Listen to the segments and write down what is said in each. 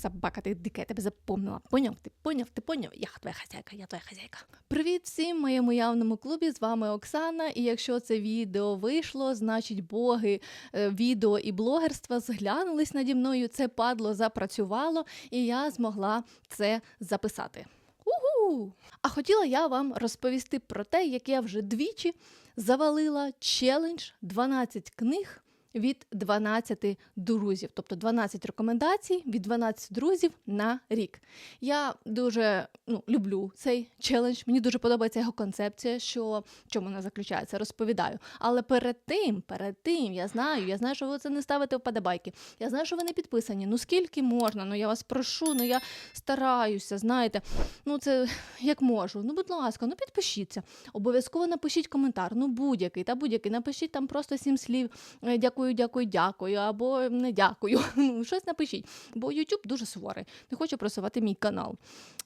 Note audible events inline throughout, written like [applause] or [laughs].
Собака, ти дика, я тебе запомнила. Поняв? Ти поняв, ти поняв? Я твоя хазяйка, я твоя хазяйка. Привіт всім в моєму явному клубі. З вами Оксана. І якщо це відео вийшло, значить боги е, відео і блогерства зглянулись наді мною. Це падло запрацювало, і я змогла це записати. Угу! А хотіла я вам розповісти про те, як я вже двічі завалила челендж 12 книг від 12 друзів, тобто 12 рекомендацій від 12 друзів на рік. Я дуже ну, люблю цей челендж. Мені дуже подобається його концепція, що чому вона заключається, розповідаю. Але перед тим, перед тим, я знаю, я знаю, що ви це не ставите вподобайки. Я знаю, що ви не підписані. Ну скільки можна? Ну я вас прошу, ну я стараюся, знаєте. Ну це як можу. Ну, будь ласка, ну підпишіться. Обов'язково напишіть коментар. Ну будь-який та будь-який. Напишіть там просто сім слів. е, Дякую, дякую, дякую, або не дякую. [laughs] Ну, щось напишіть. Бо YouTube дуже суворий. Не хочу просувати мій канал.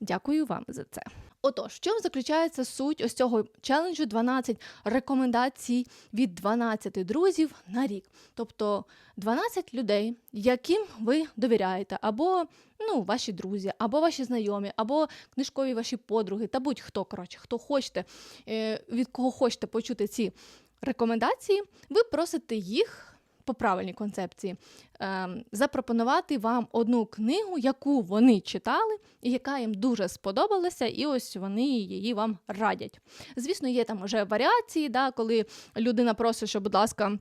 Дякую вам за це. Отож, в чому заключається суть ось цього челенджу 12 рекомендацій від 12 друзів на рік. Тобто 12 людей, яким ви довіряєте, або ну, ваші друзі, або ваші знайомі, або книжкові ваші подруги, та будь-хто, коротше, хто хочете, е, від кого хочете почути ці рекомендації, ви просите їх. По правильній концепції ем, запропонувати вам одну книгу, яку вони читали, і яка їм дуже сподобалася, і ось вони її вам радять. Звісно, є там вже варіації, да, коли людина просить, що, будь ласка.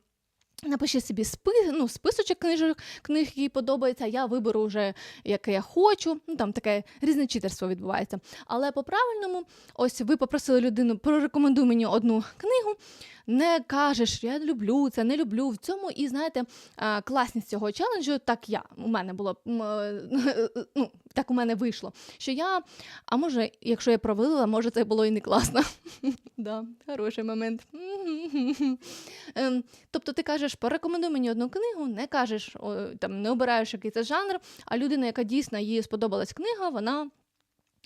Напиши собі спи, ну, списочок книжок, книг, які подобаються, я виберу вже, яке я хочу. Ну, там таке різночитерство відбувається. Але по-правильному, ось ви попросили людину, прорекомендуй мені одну книгу, не кажеш, я люблю це, не люблю. В цьому і знаєте, класність цього челенджу, так я у мене було [laughs] ну, так у мене вийшло. Що я, а може, якщо я провалила, може це було і не класно. [laughs] Да, Хороший момент. [laughs] Ем, Тобто ти кажеш, порекомендуй мені одну книгу, не кажеш, там, не обираєш який це жанр, а людина, яка дійсно їй сподобалась книга, вона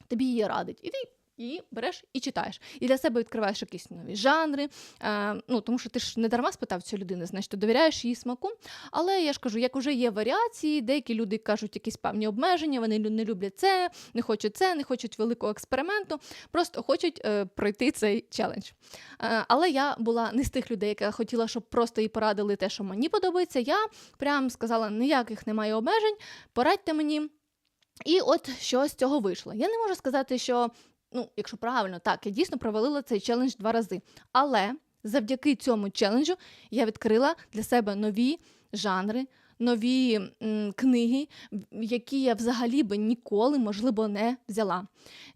тобі її радить. І ти її береш і читаєш. І для себе відкриваєш якісь нові жанри. Е, ну, тому що ти ж не дарма спитав цю людину, значить, ти довіряєш її смаку. Але я ж кажу, як вже є варіації, деякі люди кажуть якісь певні обмеження, вони не люблять це, не хочуть це, не хочуть великого експерименту, просто хочуть е, пройти цей челендж. Е, але я була не з тих людей, яка хотіла, щоб просто їй порадили те, що мені подобається. Я прям сказала, ніяких немає обмежень, порадьте мені. І от що з цього вийшло. Я не можу сказати, що, ну, якщо правильно, так, я дійсно провалила цей челендж два рази. Але завдяки цьому челенджу я відкрила для себе нові жанри, нові м, книги, які я взагалі би ніколи, можливо, не взяла.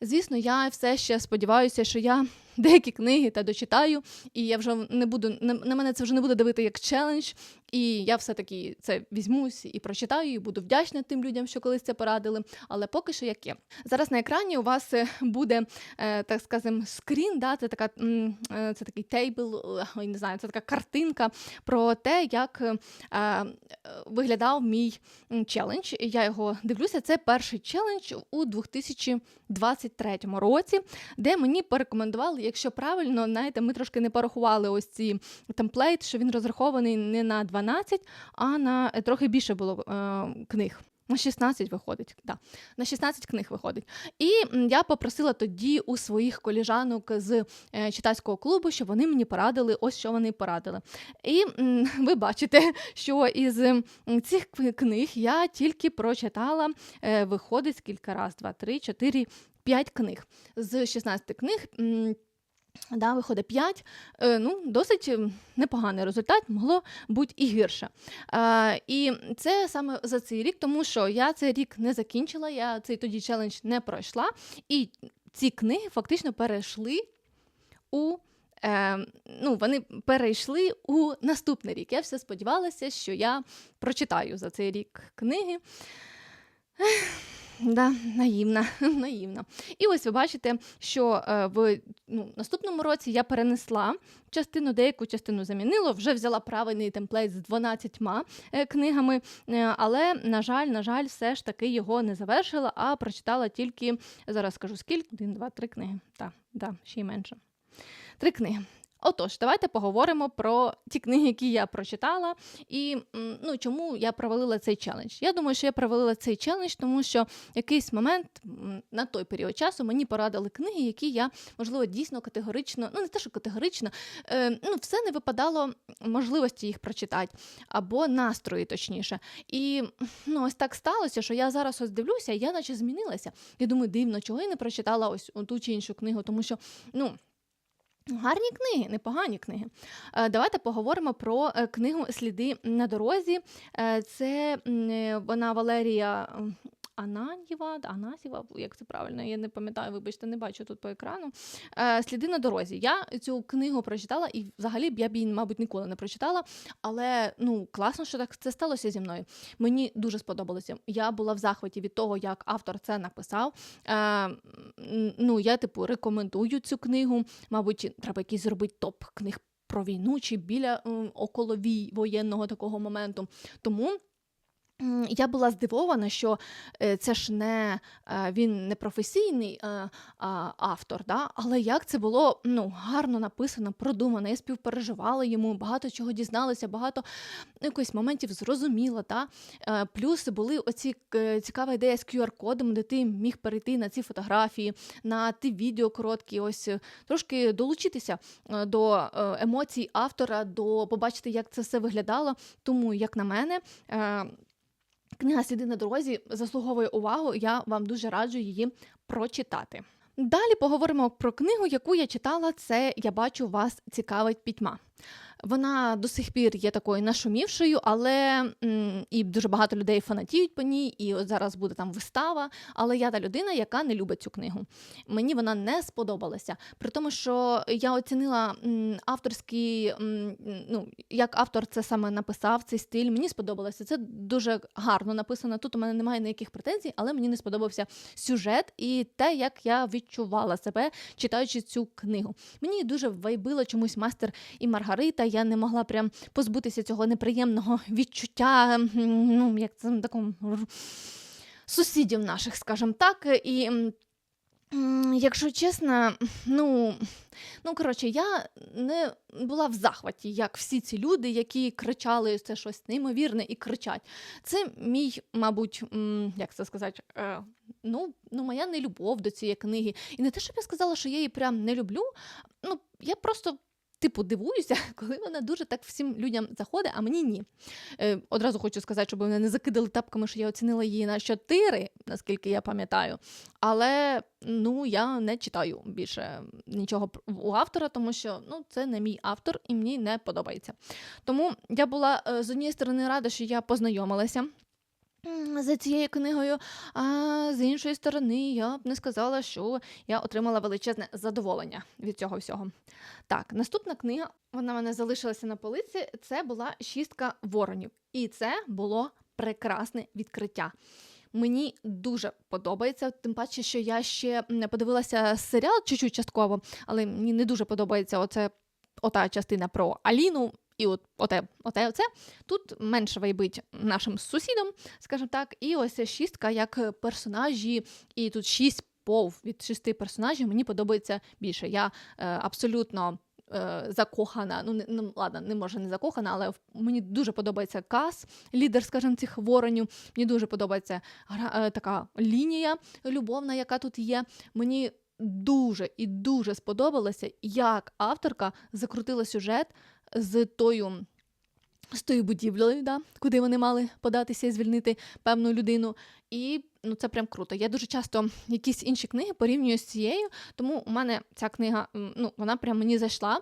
Звісно, я все ще сподіваюся, що я деякі книги та дочитаю, і я вже не буду на, мене це вже не буде дивити як челендж. І я все-таки це візьмусь і прочитаю, і буду вдячна тим людям, що колись це порадили. Але поки що як є. Зараз на екрані у вас е, буде, е, так скажем, скрін, да, це така е, це такий тейбл, ой, не знаю, це така картинка про те, як виглядав мій челендж. Я його дивлюся. Це перший челендж у 2023 році, де мені порекомендували, якщо правильно, знаєте, ми трошки не порахували ось ці темплейт, що він розрахований не на 12, а на е, трохи більше було е, книг. На 16 виходить, да. на 16 книг виходить. І я попросила тоді у своїх коліжанок з е, читацького клубу, щоб вони мені порадили, ось що вони порадили. І [laughs] ви бачите, що із цих книг я тільки прочитала, е, виходить скільки раз, два, три, чотири, п'ять книг. З 16 книг. Да, виходить 5, е, ну, досить непоганий результат, могло бути і гірше. Е, і це саме за цей рік, тому що я цей рік не закінчила, я цей тоді челендж не пройшла, і ці книги фактично перейшли у. Е, ну, вони перейшли у наступний рік. Я все сподівалася, що я прочитаю за цей рік книги. Да, наївна, [laughs] наївна. І ось ви бачите, що е, в ну, наступному році я перенесла частину, деяку частину замінила, вже взяла правильний темплейт з 12 е, книгами, е, але, на жаль, на жаль, все ж таки його не завершила, а прочитала тільки, зараз скажу скільки, один, два, три книги. Так, да, ще й менше. Три книги. Отож, давайте поговоримо про ті книги, які я прочитала, і ну, чому я провалила цей челендж. Я думаю, що я провалила цей челендж, тому що якийсь момент на той період часу мені порадили книги, які я, можливо, дійсно категорично, ну не те, що категорично, е, ну, все не випадало можливості їх прочитати, або настрої, точніше. І ну, ось так сталося, що я зараз ось дивлюся, я наче змінилася. Я думаю, дивно, чого я не прочитала ось ту чи іншу книгу, тому що, ну. Гарні книги, непогані книги. Е, давайте поговоримо про е, книгу Сліди на дорозі. Е, це вона Валерія Ананєва, Анасєва, як це правильно, я не пам'ятаю, вибачте, не бачу тут по екрану. Е, Сліди на дорозі. Я цю книгу прочитала, і взагалі б я б її, мабуть, ніколи не прочитала. Але ну класно, що так це сталося зі мною. Мені дуже сподобалося. Я була в захваті від того, як автор це написав. Е, Ну, я типу рекомендую цю книгу. Мабуть, треба якийсь зробити топ книг про війну чи біля около воєнного такого моменту. Тому. Я була здивована, що е, це ж не е, він не професійний е, автор, да? але як це було ну, гарно написано, продумано. Я співпереживала йому, багато чого дізналася, багато ну, якось моментів зрозуміла. Да? Плюс були оці цікава ідея з QR-кодом, де ти міг перейти на ці фотографії, на ті відео короткі, ось трошки долучитися до емоцій автора, до побачити, як це все виглядало. Тому, як на мене, Книга Сліди на дорозі заслуговує увагу. Я вам дуже раджу її прочитати. Далі поговоримо про книгу, яку я читала. Це я бачу вас цікавить пітьма. Вона до сих пір є такою нашумівшою, але і дуже багато людей фанатіють по ній, і от зараз буде там вистава. Але я та людина, яка не любить цю книгу. Мені вона не сподобалася. При тому, що я оцінила авторський, ну як автор це саме написав, цей стиль. Мені сподобалося. Це дуже гарно написано. Тут у мене немає ніяких претензій, але мені не сподобався сюжет і те, як я відчувала себе, читаючи цю книгу. Мені дуже вайбило чомусь мастер і Маргарита я не могла прям позбутися цього неприємного відчуття, ну, як це такому сусідів наших, скажімо так. І Якщо чесно, ну ну коротше, я не була в захваті, як всі ці люди, які кричали це щось неймовірне і кричать. Це мій, мабуть, як це сказати, е, ну, ну, моя нелюбов до цієї книги. І не те, щоб я сказала, що я її прям не люблю. Ну, я просто типу дивуюся, [laughs] коли вона дуже так всім людям заходить, а мені ні. Е, Одразу хочу сказати, щоб вони не закидали тапками, що я оцінила її на 4, наскільки я пам'ятаю. Але ну, я не читаю більше нічого у автора, тому що ну, це не мій автор і мені не подобається. Тому я була е, з однієї сторони рада, що я познайомилася за цією книгою, а з іншої сторони, я б не сказала, що я отримала величезне задоволення від цього всього. Так, наступна книга, вона в мене залишилася на полиці. Це була шістка воронів. І це було прекрасне відкриття. Мені дуже подобається, тим паче, що я ще подивилася серіал чуть-чуть частково, але мені не дуже подобається оце, ота частина про Аліну. І от оте, оте, оце тут менше вайбить нашим сусідам, скажімо так, і ось шістка як персонажі, і тут шість пов від шести персонажів мені подобається більше. Я е, абсолютно. Е, закохана, ну не ну, ладно, не може не закохана, але мені дуже подобається кас, лідер, скажімо, цих воронів. Мені дуже подобається е, така лінія любовна, яка тут є. Мені дуже і дуже сподобалося, як авторка закрутила сюжет з тою. З тою будівлею, да, куди вони мали податися і звільнити певну людину. І ну це прям круто. Я дуже часто якісь інші книги порівнюю з цією, тому у мене ця книга ну вона прям мені зайшла.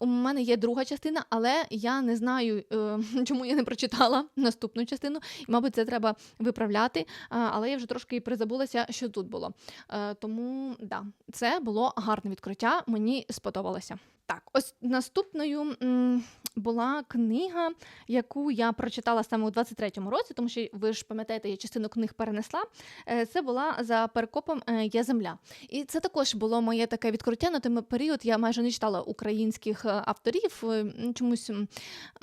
У мене є друга частина, але я не знаю, е, [laughs] чому я не прочитала наступну частину. І, мабуть, це треба виправляти. Але я вже трошки призабулася, що тут було. Е, тому да, це було гарне відкриття. Мені сподобалося. Так, ось наступною була книга, яку я прочитала саме у 23-му році, тому що ви ж пам'ятаєте, я частину книг перенесла. Е, Це була за перекопом е, Є земля. І це також було моє таке відкриття. На той період я майже не читала українських е, авторів. Е, Чомусь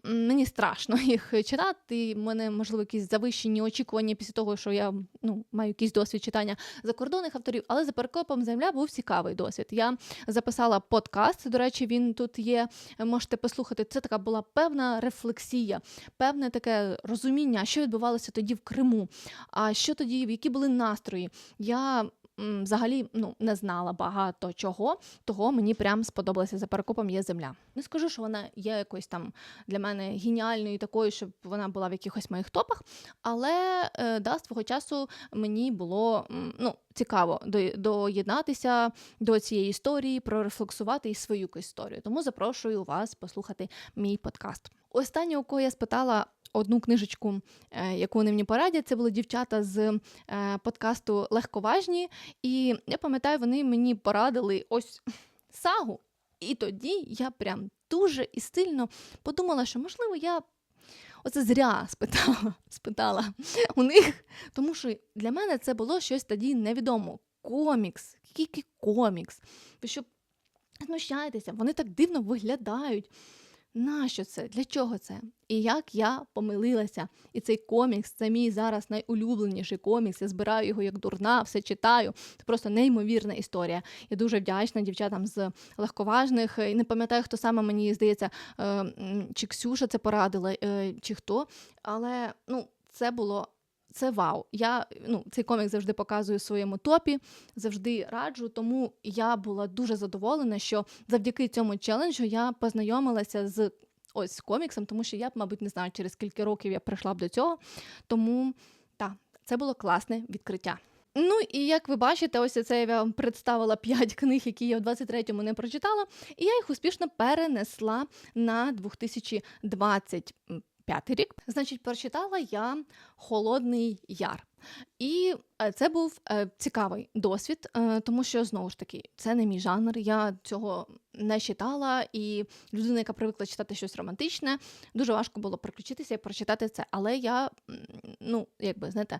мені страшно [laughs] їх читати. У мене, можливо, якісь завищені очікування після того, що я ну, маю якийсь досвід читання закордонних авторів, але за перекопом земля був цікавий досвід. Я записала подкаст. До речі, він тут є. Можете послухати. Це така була певна рефлексія, певне таке розуміння, що відбувалося тоді в Криму, а що тоді, які були настрої. Я взагалі ну, не знала багато чого, того мені прям сподобалося за перекопом є земля. Не скажу, що вона є якоюсь там для мене геніальною такою, щоб вона була в якихось моїх топах. Але е, да, з твого часу мені було ну, цікаво доєднатися до цієї історії, прорефлексувати і свою історію. Тому запрошую вас послухати мій подкаст. Останнє, у кого я спитала одну книжечку, е, яку вони мені порадять, це були дівчата з е, подкасту Легковажні. І я пам'ятаю, вони мені порадили ось сагу. І тоді я прям дуже і сильно подумала, що можливо я оце зря спитала, [laughs] спитала у них, тому що для мене це було щось тоді невідомо. Комікс, який комікс. Ви що знущаєтеся, вони так дивно виглядають. Нащо це? Для чого це? І як я помилилася. І цей комікс це мій зараз найулюбленіший комікс. Я збираю його як дурна, все читаю. Це просто неймовірна історія. Я дуже вдячна дівчатам з легковажних. Не пам'ятаю, хто саме мені здається, е, чи Ксюша це порадила, е, чи хто. Але ну, це було. Це вау. Я ну, цей комік завжди показую в своєму топі, завжди раджу. Тому я була дуже задоволена, що завдяки цьому челенджу я познайомилася з ось коміксом, тому що я мабуть, не знаю, через скільки років я прийшла б до цього. Тому так, це було класне відкриття. Ну і як ви бачите, ось це я вам представила 5 книг, які я в 23-му не прочитала, і я їх успішно перенесла на 2025 рік. Значить, прочитала я Холодний Яр. І е, це був е, цікавий досвід, е, тому що знову ж таки це не мій жанр. Я цього не читала, і людина, яка привикла читати щось романтичне, дуже важко було приключитися і прочитати це. Але я, ну, якби знаєте,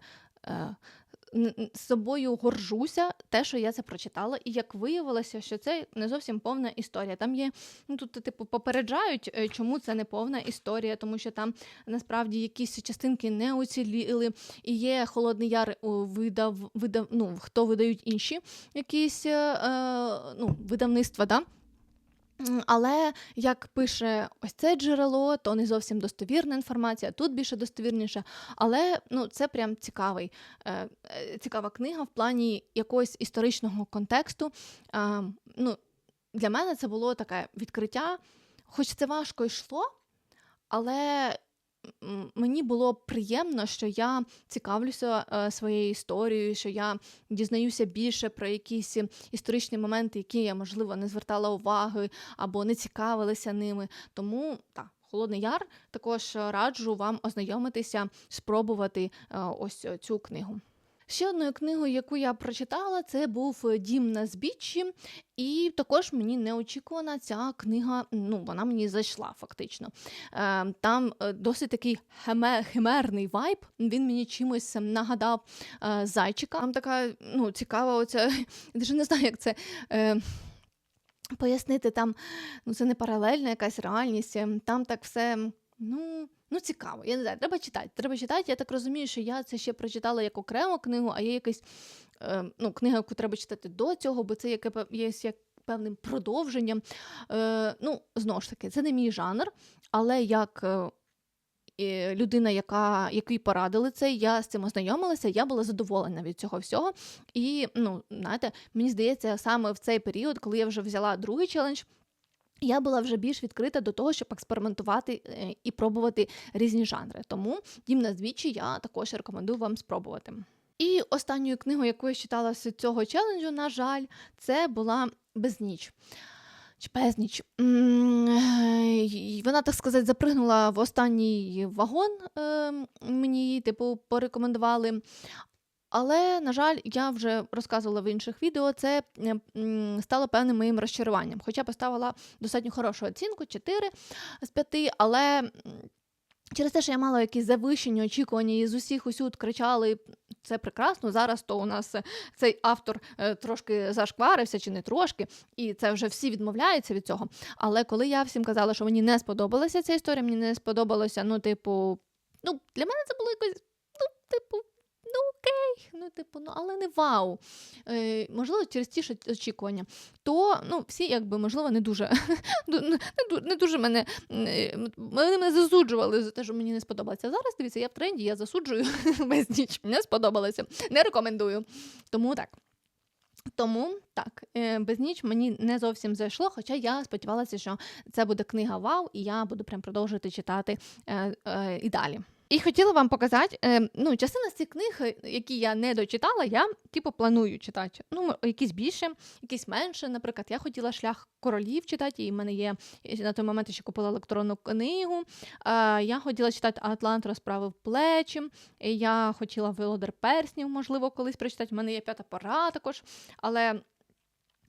з собою горжуся, те, що я це прочитала, і як виявилося, що це не зовсім повна історія. Там є, ну тут, типу, попереджають, е, чому це не повна історія, тому що там насправді якісь частинки не уціліли, і є холодний яр видав, видав, ну, хто видають інші якісь е, е, ну, видавництва. Да? Але як пише ось це джерело, то не зовсім достовірна інформація, тут більше достовірніше. Але ну, це прям цікавий, е, е, цікава книга в плані якогось історичного контексту. Ну, для мене це було таке відкриття, хоч це важко йшло, але мені було приємно, що я цікавлюся е, своєю історією, що я дізнаюся більше про якісь історичні моменти, які я, можливо, не звертала уваги або не цікавилася ними. Тому так. Холодний Яр також раджу вам ознайомитися, спробувати е, ось е, цю книгу. Ще одною книгою, яку я прочитала, це був е, Дім на збіччі, і також мені неочікувана ця книга. Ну, вона мені зайшла фактично. Е, Там е, досить такий химерний вайб. Він мені чимось нагадав зайчика. Там така ну, цікава, оця я навіть не знаю, як це. Пояснити там, ну це не паралельна якась реальність, там так все, ну, ну цікаво. Я не знаю, треба читати. Треба читати. Я так розумію, що я це ще прочитала як окрему книгу, а є якась е, ну, книга, яку треба читати до цього, бо це яке є як певним продовженням. Е, ну, знову ж таки, це не мій жанр, але як. е, Людина, яка якій порадили це, я з цим ознайомилася, я була задоволена від цього всього. І ну, знаєте, мені здається, саме в цей період, коли я вже взяла другий челендж, я була вже більш відкрита до того, щоб експериментувати е, і пробувати різні жанри. Тому дім на двічі я також рекомендую вам спробувати. І останньою книгою, яку я читала з цього челенджу, на жаль, це була Безніч. Чи безніч. Е, Вона, так сказати, запригнула в останній вагон. е, Мені типу, порекомендували. Але, на жаль, я вже розказувала в інших відео, це е, стало певним моїм розчаруванням. Хоча поставила достатньо хорошу оцінку 4 з 5, але через те, що я мала якісь завищені очікування і з усіх усюд кричали. Це прекрасно. Зараз то у нас е, цей автор е, трошки зашкварився чи не трошки, і це вже всі відмовляються від цього. Але коли я всім казала, що мені не сподобалася ця історія, мені не сподобалося, ну, типу, ну, для мене це було якось, ну, типу, ну окей, ну, типу, ну, але не вау. Е, можливо, через ті ж очікування. То ну, всі, якби, можливо, не дуже [laughs] не, не дуже мене е, вони мене засуджували за те, що мені не сподобалося. Зараз дивіться, я в тренді, я засуджую [laughs] без ніч. Не сподобалося. Не рекомендую. Тому так. Тому так, е, без ніч мені не зовсім зайшло, хоча я сподівалася, що це буде книга Вау, і я буду прям продовжувати читати е, і далі. І хотіла вам показати, е, ну, частина з цих книг, е, які я не дочитала, я типу планую читати. Ну, якісь більше, якісь менше. Наприклад, я хотіла шлях королів читати, і в мене є на той момент ще купила електронну книгу. Я хотіла читати Атлант розправив плечі. Я хотіла Володар перснів, можливо, колись прочитати. У мене є п'ята пора також. Але,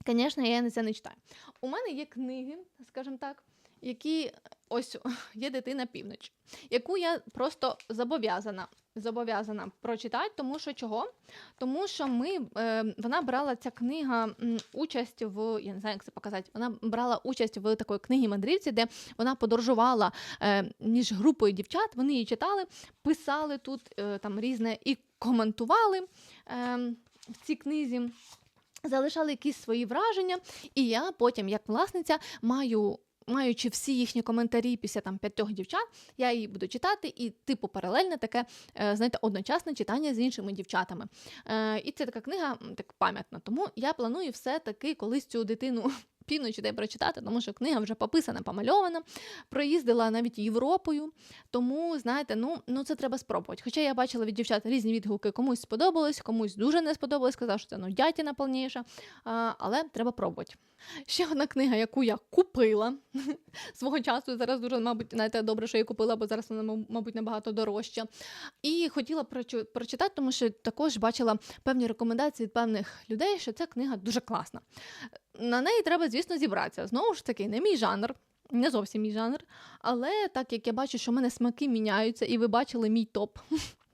звісно, я це не читаю. У мене є книги, скажімо так, які ось [laughs] є дитина півночі, яку я просто зобов'язана. Зобов'язана прочитати, тому що чого? Тому що ми е, вона брала ця книга участь в я не знаю, як це показати. Вона брала участь в такої книгі мандрівці, де вона подорожувала е, між групою дівчат. Вони її читали, писали тут е, там різне і коментували в цій книзі. Залишали якісь свої враження, і я потім, як власниця, маю. Маючи всі їхні коментарі після там п'ятьох дівчат, я її буду читати, і типу паралельне таке, е, знаєте, одночасне читання з іншими дівчатами. Е, І це така книга так пам'ятна. Тому я планую все-таки колись цю дитину півночі де прочитати, тому що книга вже пописана, помальована, проїздила навіть Європою. Тому, знаєте, ну, ну це треба спробувати. Хоча я бачила від дівчат різні відгуки, комусь сподобалось, комусь дуже не сподобалось, сказав, що це ну дятіна повніша, але треба пробувати. Ще одна книга, яку я купила [laughs] свого часу. Зараз дуже, мабуть, знаєте, добре, що я купила, бо зараз вона, мабуть, набагато дорожча. І хотіла прочитати, тому що також бачила певні рекомендації від певних людей, що ця книга дуже класна. На неї треба, звісно, зібратися. Знову ж таки, не мій жанр. Не зовсім мій жанр, але так як я бачу, що в мене смаки міняються, і ви бачили мій топ,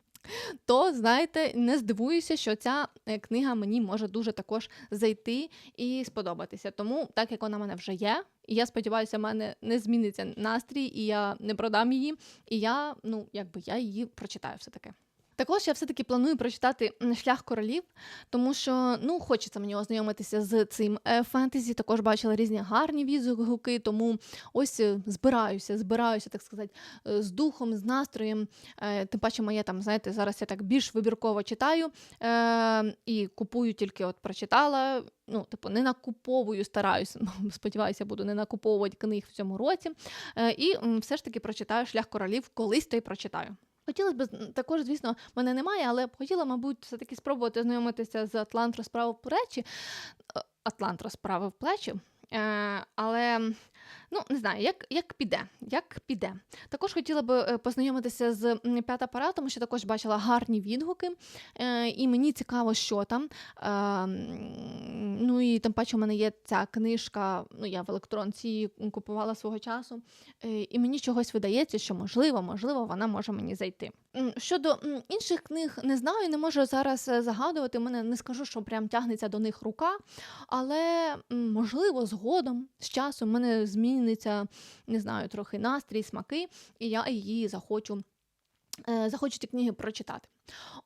[laughs] то знаєте, не здивуюся, що ця е, книга мені може дуже також зайти і сподобатися. Тому, так як вона в мене вже є, і я сподіваюся, в мене не зміниться настрій, і я не продам її. І я, ну, якби я її прочитаю все-таки. Також я все-таки планую прочитати шлях королів, тому що ну хочеться мені ознайомитися з цим е, фентезі. Також бачила різні гарні відгуки, тому ось е, збираюся, збираюся, так сказати, е, з духом, з настроєм. Тим паче, моє там, знаєте, зараз я так більш вибірково читаю і купую тільки от прочитала. Ну, типу, не накуповую, стараюся, [laughs] сподіваюся, буду не накуповувати книг в цьому році. І все ж таки прочитаю шлях королів, колись то й прочитаю. Хотілося б також, звісно, мене немає, але б хотіла, мабуть, все-таки спробувати знайомитися з Атлант розправив плечі. Е, Атлант розправив плечі. Е, але ну не знаю, як, як піде, як піде. Також хотіла б е, познайомитися з п'ята пора, тому що також бачила гарні відгуки, е, і мені цікаво, що там. Е, ну і тим паче, у мене є ця книжка. Ну я в електронці її купувала свого часу. І мені чогось видається, що можливо, можливо, вона може мені зайти. Щодо інших книг, не знаю, не можу зараз загадувати. Мене не скажу, що прям тягнеться до них рука, але можливо, згодом з часом мене зміниться, не знаю, трохи настрій, смаки, і я її захочу. е, Захочу ці книги прочитати.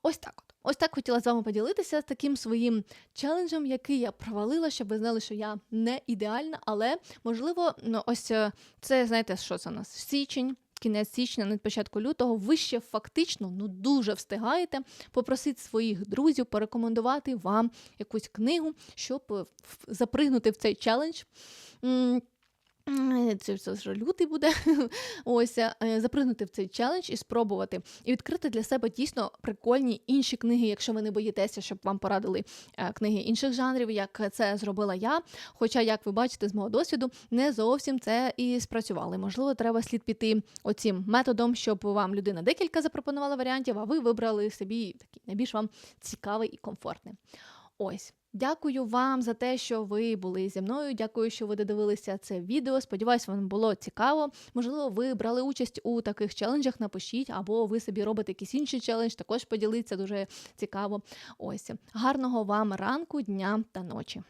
Ось так от. Ось так хотіла з вами поділитися з таким своїм челенджем, який я провалила, щоб ви знали, що я не ідеальна, але можливо, ну ось е, це знаєте, що це у нас січень. Кінець січня, на початку лютого, ви ще фактично ну дуже встигаєте попросити своїх друзів порекомендувати вам якусь книгу, щоб е, запригнути в цей челендж. М, Це, це вже лютий буде. [laughs] Ось е, запригнути в цей челендж і спробувати. І відкрити для себе дійсно прикольні інші книги, якщо ви не боїтеся, щоб вам порадили е, книги інших жанрів, як це зробила я. Хоча, як ви бачите, з мого досвіду не зовсім це і спрацювало. Можливо, треба слід піти оцім методом, щоб вам людина декілька запропонувала варіантів, а ви вибрали собі такий найбільш вам цікавий і комфортний. Ось. Дякую вам за те, що ви були зі мною. Дякую, що ви додивилися це відео. Сподіваюсь, вам було цікаво. Можливо, ви брали участь у таких челенджах. Напишіть, або ви собі робите якийсь інший челендж. Також поділіться дуже цікаво. Ось гарного вам ранку, дня та ночі.